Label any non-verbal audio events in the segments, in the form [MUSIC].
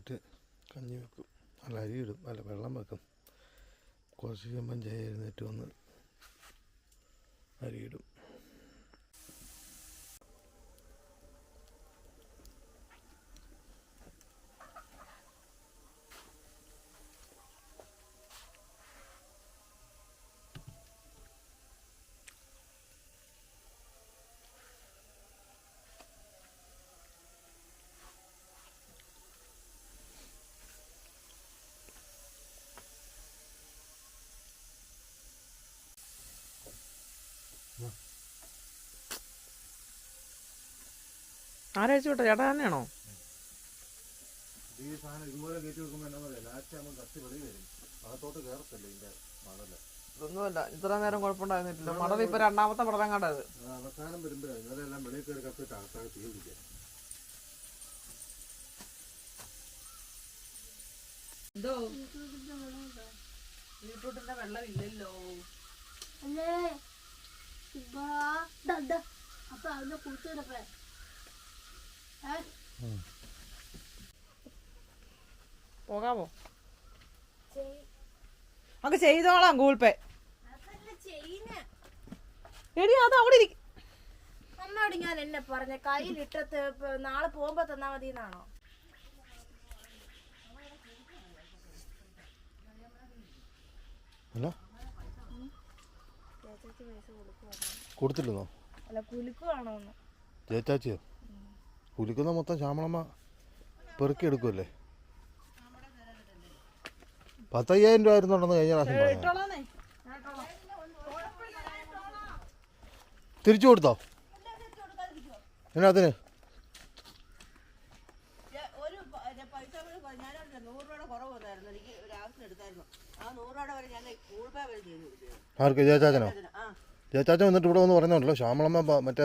എഴുന്നേറ്റ് കഞ്ഞി വെക്കും. അല്ല അരി ഇടും. അല്ല വെള്ളം വെക്കും. കുറച്ച് കഴിയുമ്പം ജയ എഴുന്നേറ്റ് വന്ന് അരി ഇടും കേട്ടോ വിട്ടോ ചേട്ടാ തന്നെയാണോ? ഈ സാധനം ഇതുപോലെ കയറ്റി വെക്കുമ്പോൾ എന്നാ പറയാ? ലാസ്റ്റ് ആകുമ്പോൾ കത്തി വെളി വരും. അകത്തോട്ട് കയറത്തില്ല ഇതിന്റെ മണൽ. ഇതൊന്നുമല്ല. ഇത്ര നേരം കുഴപ്പമുണ്ടായിരുന്നില്ല മടൽ ഇപ്പൊ രണ്ടാമത്തെ പടലം കണ്ടത് അത് അവസാനം വരുമ്പോഴേ ഇന്നലെല്ലാം വെളിയിൽ കയറി കത്തിട്ട് അവസാനം തീ പിടിക്കുക എന്തോ? ബീട്രൂട്ടിന്റെ വെള്ളം ഇല്ലല്ലോ അല്ലേ? അപ്പൊ ദാ, ദാ. അപ്പൊ പോകാമോ? നമുക്ക് ചെയ്തോളാം ഗൂഗിൾ പേ. എടി അത് അവിടെ ഇരിക്കും അമ്മയോട് ഞാൻ എന്നെ പറഞ്ഞ കയ്യിലിട്ടത്ത് ഇപ്പൊ നാളെ പോകുമ്പോ തന്നാ മതി എന്നാണോ കൊടുത്തില്ലെന്നോ? അല്ല കുലുക്കുവാണോ ജയച്ചാച്ചിയോ കുലിക്കുന്ന മൊത്തം ശ്യാമളമ്മ പെറുക്കി എടുക്കുമല്ലേ പത്തയ്യായിരം രൂപ ആയിരുന്നുണ്ടെന്ന് കഴിഞ്ഞ പ്രാവശ്യം തിരിച്ചു കൊടുത്തോ? എന്നാത്തിന് ഒരു ഒരു പൈസ കൂടി ഞാനവിടെ നൂറ് രൂപയുടെ കുറവ് വന്നായിരുന്നു. എനിക്ക് ഒരു ആവശ്യം എടുത്തായിരുന്നു. ആ നൂറ് രൂപയുടെ വരെ ഞാൻ ഗൂഗിൾ വരെ ചെയ്തു കൊടുത്തു. ആർക്ക്? ജയചാച്ചനോ? ജയചാച്ചൻ വന്നിട്ട് ഇവിടെ വന്ന് പറയുന്നുണ്ടല്ലോ ശ്യാമളമ്മ മറ്റേ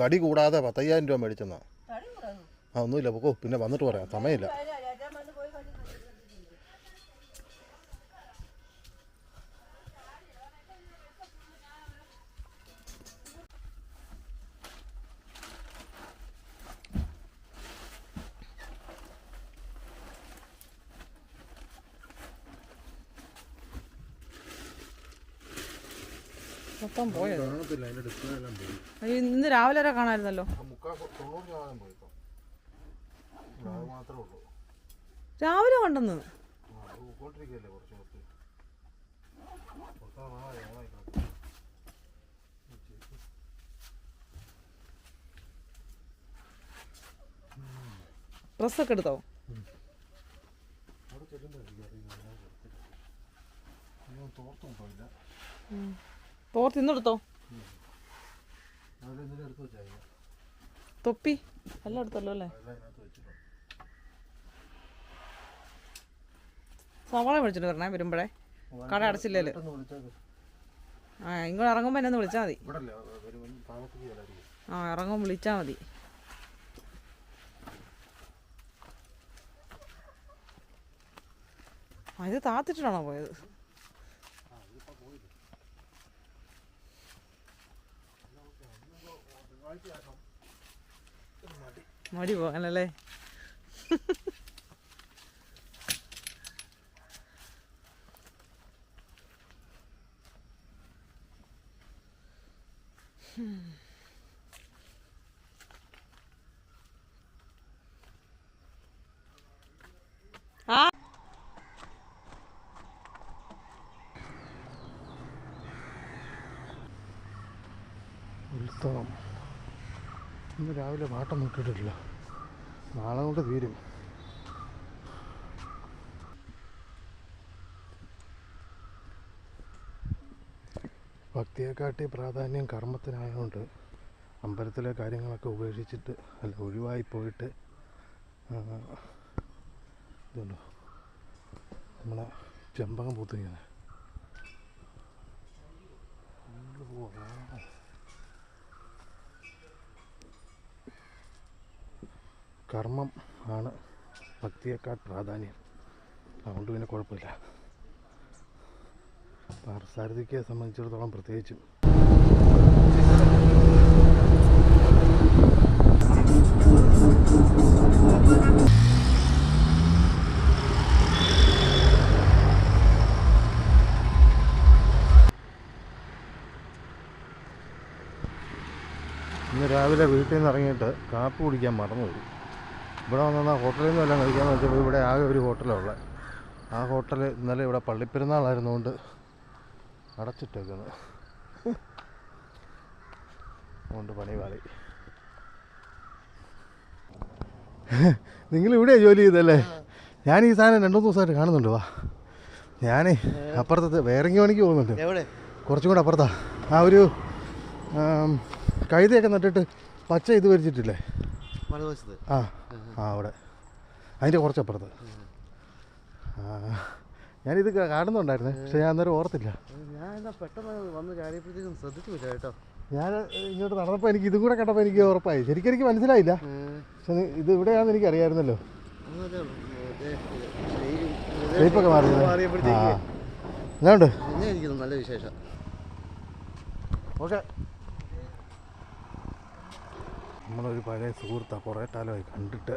പടി കൂടാതെ പത്തയ്യായിരം രൂപ മേടിച്ചെന്നാ. ആ ഒന്നുമില്ല പൊക്കോ പിന്നെ വന്നിട്ട് പറയാം. സമയമില്ല. മൊത്തം പോയത് ഇന്ന് രാവിലെ വരെ കാണാമായിരുന്നല്ലോ മുക്കാൽ തൊണ്ണൂറ് ശതമാനം പോയി. മാത്രമേ ഉള്ളൂ. രാവിലെ കണ്ടെന്ന്. ഡ്രസ്സൊക്കെ എടുത്തോ? തോർത്തും ഇന്നെടുത്തോ തൊപ്പി? എല്ലാം എടുത്തല്ലോ അല്ലേ? സവാള വിളിച്ചിട്ട് വരണേ വരുമ്പോഴേ. കട അടച്ചില്ലേ ആ ഇങ്ങോട്ട് ഇറങ്ങുമ്പോൾ എന്നെ ഒന്ന് വിളിച്ചാൽ മതി. ആ ഇറങ്ങുമ്പോൾ വിളിച്ചാ മതി. ആ ഇത് താത്തിട്ടാണോ പോയത്? മടി പോകാനല്ലേ? [LAUGHS] ഉത്സവം. ഇന്ന് രാവിലെ പാട്ടം ഇട്ടിട്ടില്ല നാളെ കൊണ്ട് തീരും. ഭക്തിയെക്കാട്ടി പ്രാധാന്യം കർമ്മത്തിനായതുകൊണ്ട് അമ്പലത്തിലെ കാര്യങ്ങളൊക്കെ ഉപേക്ഷിച്ചിട്ട് അല്ല ഒഴിവായി പോയിട്ട് ഇതുണ്ടോ? നമ്മളെ ചെമ്പകം പൂത്തിങ്ങനെ കർമ്മം ആണ് ഭക്തിയേക്കാൾ പ്രാധാന്യം. അതുകൊണ്ട് പിന്നെ കുഴപ്പമില്ല. പാർസാരഥിയെ സംബന്ധിച്ചിടത്തോളം പ്രത്യേകിച്ചും. ഇന്ന് രാവിലെ വീട്ടിൽ നിന്ന് ഇറങ്ങിയിട്ട് കാപ്പി കുടിക്കാൻ മറന്നുപോയി. ഇവിടെ വന്നാൽ ഹോട്ടലിൽ നിന്ന് വല്ലതും കഴിക്കാമെന്ന് വെച്ചപ്പോൾ ഇവിടെ ആകെ ഒരു ഹോട്ടലുള്ളത് ആ ഹോട്ടൽ ഇന്നലെ ഇവിടെ പള്ളിപ്പെരുന്നാളായിരുന്നുകൊണ്ട് അടച്ചിട്ടേക്കുന്നു. അതുകൊണ്ട് പണി പാളി നിങ്ങൾ ഇവിടെയാണ് ജോലി ചെയ്തല്ലേ? ഞാൻ ഈ സാധനം രണ്ടു മൂന്ന് ദിവസമായിട്ട് കാണുന്നുണ്ട് വാ. ഞാനേ അപ്പുറത്തെ വേറെങ്കിൽ പണിക്ക് പോകുന്നുണ്ട്. എവിടെ? കുറച്ചും കൂടെ അപ്പുറത്താ. ആ ഒരു കഴുതയൊക്കെ നട്ടിട്ട് പച്ച ഇത് വരിച്ചിട്ടില്ലേ? ആ ആ അവിടെ. അതിന്റെ കുറച്ചപ്പുറത്ത്. ആ ഞാനിത് കാണുന്നുണ്ടായിരുന്നു കാണുന്നുണ്ടായിരുന്നേ പക്ഷെ ഞാൻ അന്നേരം ഓർത്തില്ല. പെട്ടെന്ന് വന്ന് ചാടിയപ്പോഴത്തേക്കും ശ്രദ്ധിച്ചില്ല കേട്ടോ. ഞാൻ ഇങ്ങോട്ട് നടന്നപ്പോൾ എനിക്ക് ഇതും കൂടെ കണ്ടപ്പോൾ എനിക്ക് ഉറപ്പായി. ശരിക്കും എനിക്ക് മനസ്സിലായില്ല. പക്ഷെ ഇത് ഇവിടെയാണെന്ന് എനിക്ക് അറിയാമായിരുന്നല്ലോ. ഷേപ്പൊക്കെ എന്നാണ്ട് നല്ല വിശേഷം. ഓക്കെ. നമ്മളൊരു പഴയ സുഹൃത്താണ് കുറേ കാലമായി കണ്ടിട്ട്.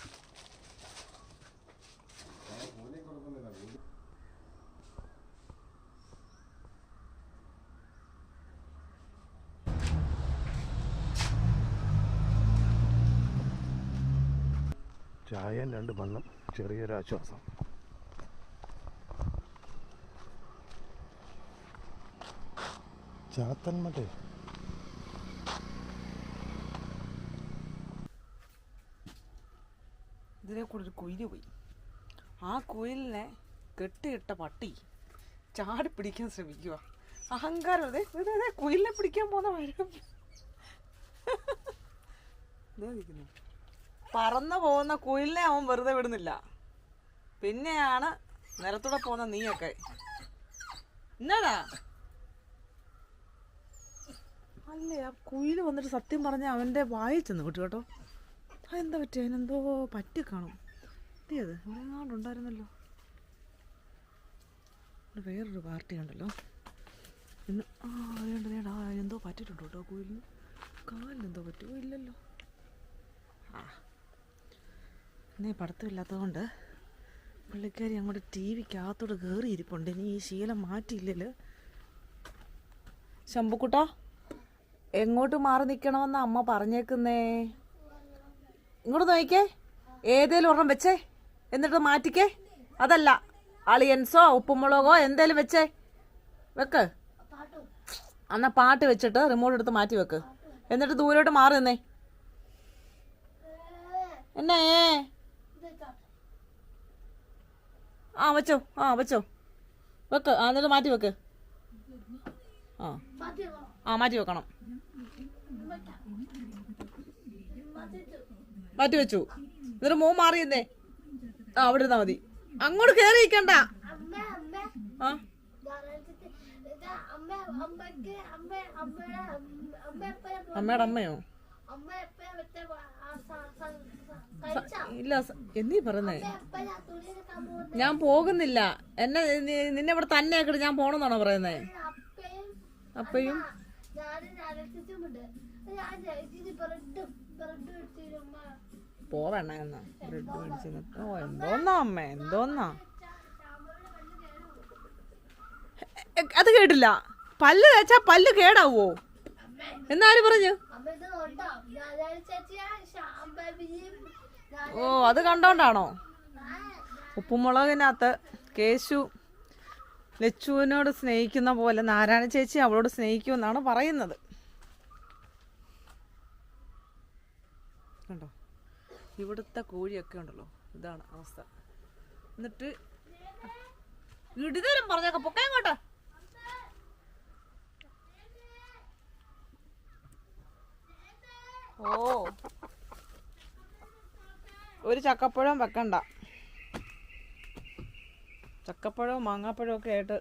ചായയും രണ്ട് മണ്ണും ചെറിയൊരാശ്വാസം ചാത്തന്മട്ടേ ഇതിനെ കൂടെ കുയിൽ പോയി. ആ കുയിലിനെ കെട്ടിയിട്ട പട്ടി ചാടി പിടിക്കാൻ ശ്രമിക്കുക അഹങ്കാരം അതെ ദേ, കുയിലിനെ പിടിക്കാൻ പോകുന്ന വരും നിൽക്കുന്നു. പറന്നു പോകുന്ന കുയിലിനെ അവൻ വെറുതെ വിടുന്നില്ല. പിന്നെയാണ് നിലത്തൂടെ പോകുന്ന നീയൊക്കെ. എന്നാടാ അല്ലേ ആ കുയിൽ വന്നിട്ട് സത്യം പറഞ്ഞ അവന്റെ വായിൽ ചെന്ന് കിട്ടും. കേട്ടോ അതെന്താ പറ്റിയ അതിനെന്തോ പറ്റി കാണും. എത്തിയത് ഇവിടെ എങ്ങാണ്ട് വേറൊരു പാർട്ടി ഉണ്ടല്ലോ. ഇന്ന് ആ അറിയണ്ട നേടാ എന്തോ പറ്റിയിട്ടുണ്ട് കേട്ടോ കുയിലിന്. കാലിനെന്തോ പറ്റുമോ ഇല്ലല്ലോ. ആ ഇന്നേ പഠിത്തമില്ലാത്തതുകൊണ്ട് പുള്ളിക്കാരി അങ്ങോട്ട് ടി വിക്കകത്തോട് കയറി ഇരിപ്പുണ്ട് ഇനി ഈ ശീലം മാറ്റിയില്ലല്ലോ. ശമ്പുക്കുട്ട എങ്ങോട്ട് മാറി നിൽക്കണമെന്ന് അമ്മ പറഞ്ഞേക്കുന്നേ? ഇങ്ങോട്ട് നോക്കിക്കേ. ഏതേലും ഒരെണ്ണം വെച്ചേ. എന്നിട്ട് മാറ്റിക്കേ. അതല്ല അളിയൻസോ ഉപ്പുമുളകോ എന്തേലും വെച്ചേ. വെക്ക്. എന്നാ പാട്ട് വെച്ചിട്ട് റിമോട്ട് എടുത്ത് മാറ്റി വെക്ക്. എന്നിട്ട് ദൂരോട്ട് മാറി നിന്നേ. എന്നേ? ആ വെച്ചോ ആ വെച്ചോ വെക്ക് ആ എന്നിട്ട് മാറ്റി വെക്ക് ആ ആ മാറ്റി വെക്കണം മാറ്റി വെച്ചു എന്നിട്ട് മോ മാറിയെന്നേ ആ അവിടെ ഇരുന്നാ മതി അങ്ങോട്ട് അമ്മ ആ അമ്മയുടെ അമ്മയോ ഇല്ല എന്നീ പോകുന്നത് ഞാൻ പോകുന്നില്ല. എന്നെ നിന്നെ ഇവിടെ തന്നെ ആക്കിട്ട് ഞാൻ പോണെന്നാണോ പറയുന്നേ? അപ്പയും പോവണ എന്നാ. ബ്രെഡ് മേടിച്ച്. ഓ എന്തോന്നാ അമ്മ എന്തോന്നാ? അത് കേട്ടില്ല. പല്ല് തേച്ചാ പല്ല് കേടാവോ? എന്നാരും പറഞ്ഞു? ഓ അത് കണ്ടോണ്ടാണോ? ഉപ്പുമുളകിനകത്ത് കേശു ലച്ചുവിനോട് സ്നേഹിക്കുന്ന പോലെ നാരായണ ചേച്ചി അവളോട് സ്നേഹിക്കുമെന്നാണ് പറയുന്നത്. കണ്ടോ? ഇവിടുത്തെ കോഴിയൊക്കെ ഉണ്ടല്ലോ. ഇതാണ് അവസ്ഥ. എന്നിട്ട് ഇടിതരും പറഞ്ഞേക്ക. പൊക്കേ ഇങ്ങോട്ട് ഓ. ഒരു ചക്കപ്പഴം വെക്കണ്ട. ചക്കപ്പഴവും മാങ്ങാപ്പഴവും ഒക്കെ ആയിട്ട്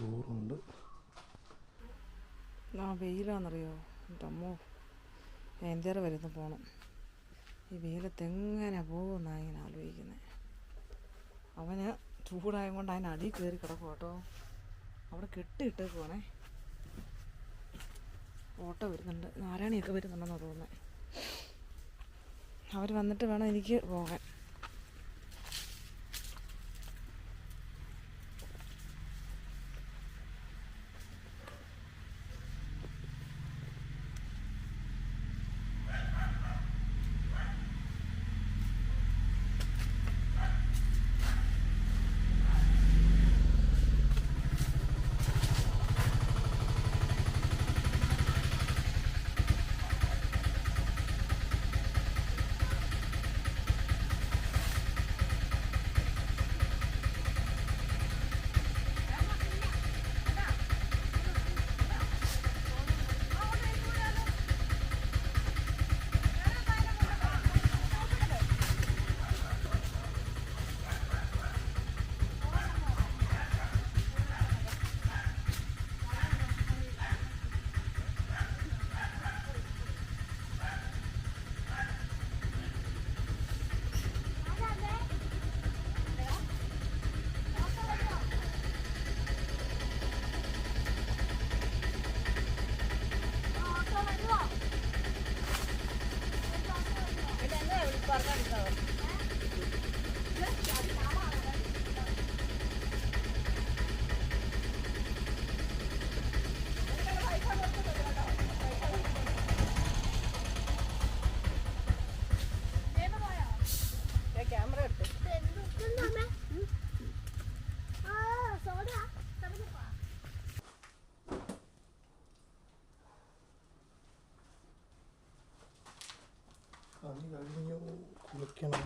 ചോറുണ്ട്. ആ വെയിലാണെന്നറിയോ? അമ്മോ എന്തേറെ വരുന്ന പോകണം ഈ വെയിലത്ത് എങ്ങനെ പോകുമെന്നാണ് ഇങ്ങനെ ആലോചിക്കുന്നത് അവന് ചൂടായത് കൊണ്ട് അതിന് അടി കയറി കിടക്കും കേട്ടോ. അവിടെ പോണേ. ഓട്ടോ വരുന്നുണ്ട്. നാരായണിയൊക്കെ വരുന്നുണ്ടെന്നാണ് തോന്നുന്നത് അവർ വന്നിട്ട് വേണം എനിക്ക് പോകാൻ.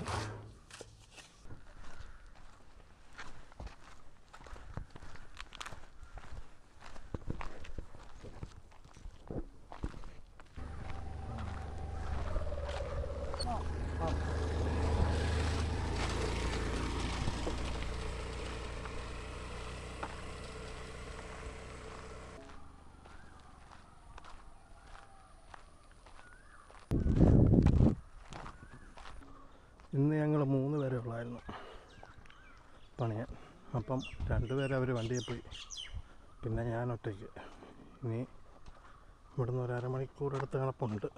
you ഇന്ന് ഞങ്ങൾ മൂന്ന് പേരെ ഉള്ളായിരുന്നു. പണിയാൻ അപ്പം രണ്ടുപേരെ അവർ വണ്ടിയിൽ പോയി. പിന്നെ ഞാൻ ഒറ്റയ്ക്ക്. ഇനി ഇവിടുന്ന് ഒരു അരമണിക്കൂർ അടുത്ത് കിടപ്പുണ്ട്.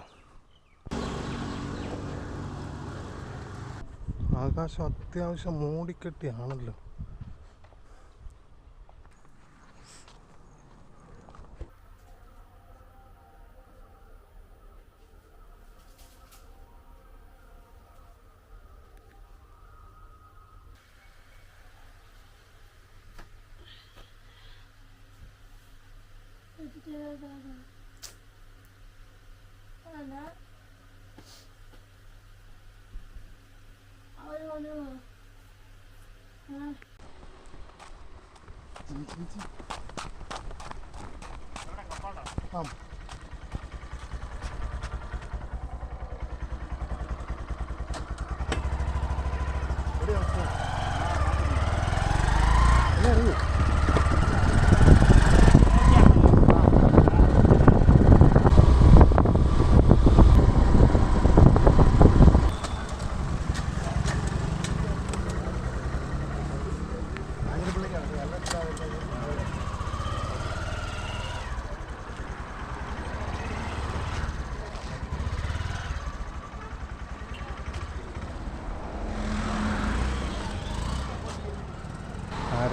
ആകാശം അത്യാവശ്യം മൂടിക്കെട്ടിയാണല്ലോ. 对对对对，奶，嗯，咱，嗯。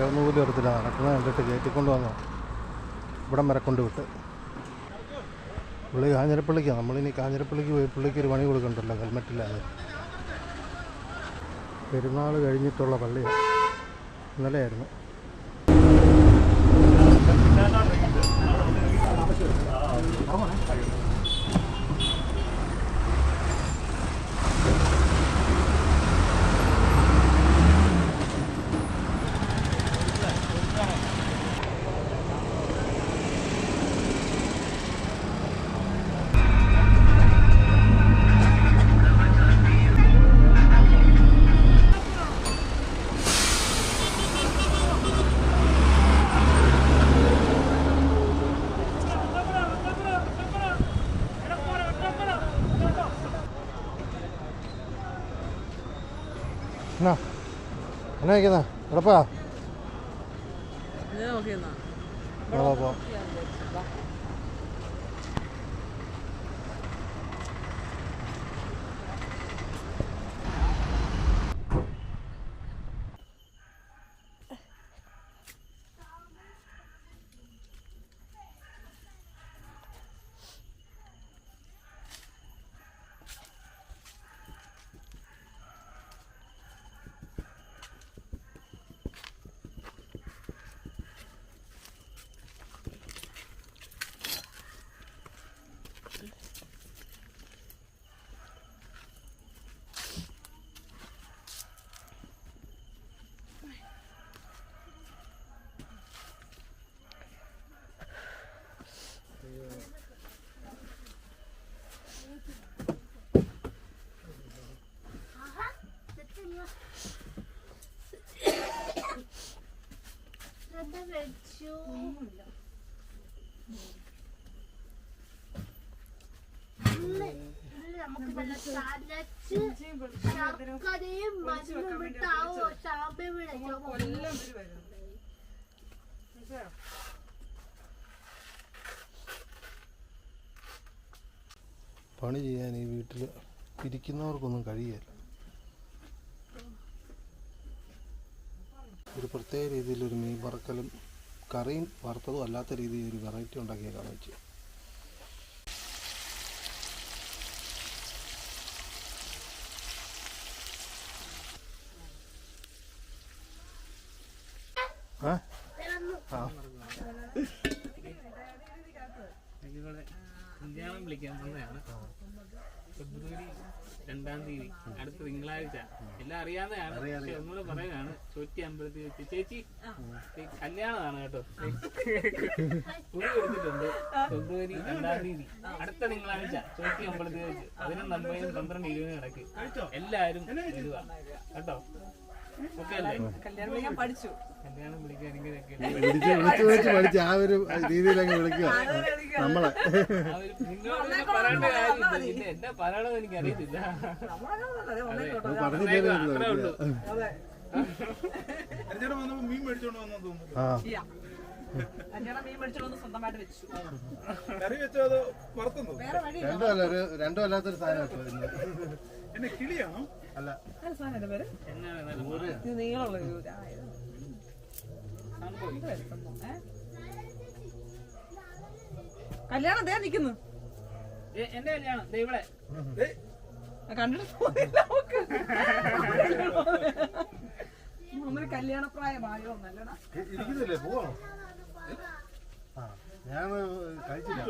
ആരോ നൂൽ എടുത്തില്ല നടക്കുന്നത് കണ്ടിട്ട് കയറ്റിക്കൊണ്ട് വന്നോ. ഇവിടം വരെ കൊണ്ടുവിട്ട് പുള്ളി കാഞ്ഞിരപ്പള്ളിക്കാണ് നമ്മളിനി കാഞ്ഞിരപ്പള്ളിക്ക് പോയി പുള്ളിക്ക് ഒരു പണി കൊടുക്കണ്ടല്ലോ ഹെൽമെറ്റില്ലാതെ. പെരുന്നാൾ കഴിഞ്ഞിട്ടുള്ള പള്ളിയാണ് ഇന്നലെയായിരുന്നു. എന്നാ വയ്ക്കുന്ന എടപ്പാ ശർക്കരയും മരുന്നും വിട്ടാവോ ഷാമ്പയും പണി ചെയ്യാൻ ഈ വീട്ടിൽ ഇരിക്കുന്നവർക്കൊന്നും കഴിയല്ല. ഒരു പ്രത്യേക രീതിയിൽ ഒരു മീൻ വറക്കലും കറിയും വറുത്തതും അല്ലാത്ത രീതിയിൽ ഒരു വെറൈറ്റി ഉണ്ടാക്കിയേക്കാൻ വെച്ചു ആ ആ ഇവിടെ കല്യാണം വിളിക്കാൻ തന്നെയാണ് ഫെബ്രുവരി രണ്ടാം തീയതി അടുത്ത തിങ്കളാഴ്ച. എല്ലാം അറിയാവുന്നതാണ് പക്ഷെ ഒന്നുകൂടെ പറയാനാണ് ചോറ്റി അമ്പലത്തിൽ വെച്ച് ചേച്ചി കല്യാണമാണ് കേട്ടോ. കുറി കൊടുത്തിട്ടുണ്ട് ഫെബ്രുവരി രണ്ടാം തീയതി അടുത്ത തിങ്കളാഴ്ച ചോറ്റി അമ്പലത്തിൽ വെച്ച്. പതിനൊന്ന് അമ്പതിനും പന്ത്രണ്ട് ഇരുപതിനും ഇടയ്ക്ക് എല്ലാവരും വരുക കേട്ടോ? വിളിച്ച് വിളിച്ച് വിളിച്ച് പഠിച്ച് ആ ഒരു രീതിയിലങ്ങ് വിളിക്കുക. നമ്മളെ. രണ്ടും അല്ല ഒരു രണ്ടും അല്ലാത്തൊരു സാധനം. എന്നെ കിളിയാണോ? അല്ല. സാധനം പേര്? ഇത് നീളമുള്ള ഒരു? കല്യാണം ദേ നിക്കുന്നു. എന്റെ കല്യാണം. ദേ ഇവിടെ. കണ്ടിട്ട് തോന്നില്ല നമുക്ക്. ഒന്നൊരു കല്യാണ പ്രായമായോ നല്ലടാ ഞാൻ കഴിച്ചില്ല.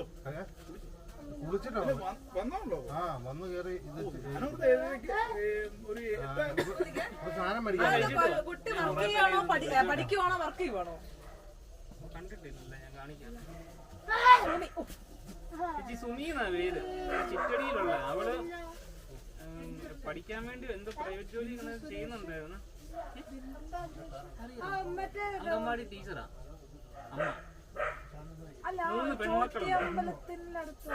കുളിച്ചിട്ടോ വ- വന്നോളൂ ആ വന്നു കയറി ഇത് ഒരു സാധനം മേടിക്കാൻ പഠിക്കുവാണോ വർക്ക് ചെയ്യുവാണോ? കണ്ടിട്ടില്ല ഞാൻ കാണിക്കാം. ചേച്ചി സുമി എന്നാ പേര് ചിറ്റടിയിലുള്ള അവൾ പഠിക്കാൻ വേണ്ടി എന്തോ പ്രൈവറ്റ് ജോലി ഇങ്ങനെ ചെയ്യുന്നുണ്ടായിരുന്നു. അംഗൻവാടി ടീച്ചറാ. അമ്മ അല്ല മൂന്ന് ചോട്ടി പെൺമക്കളുണ്ട് അമ്പലത്തിനടുത്ത്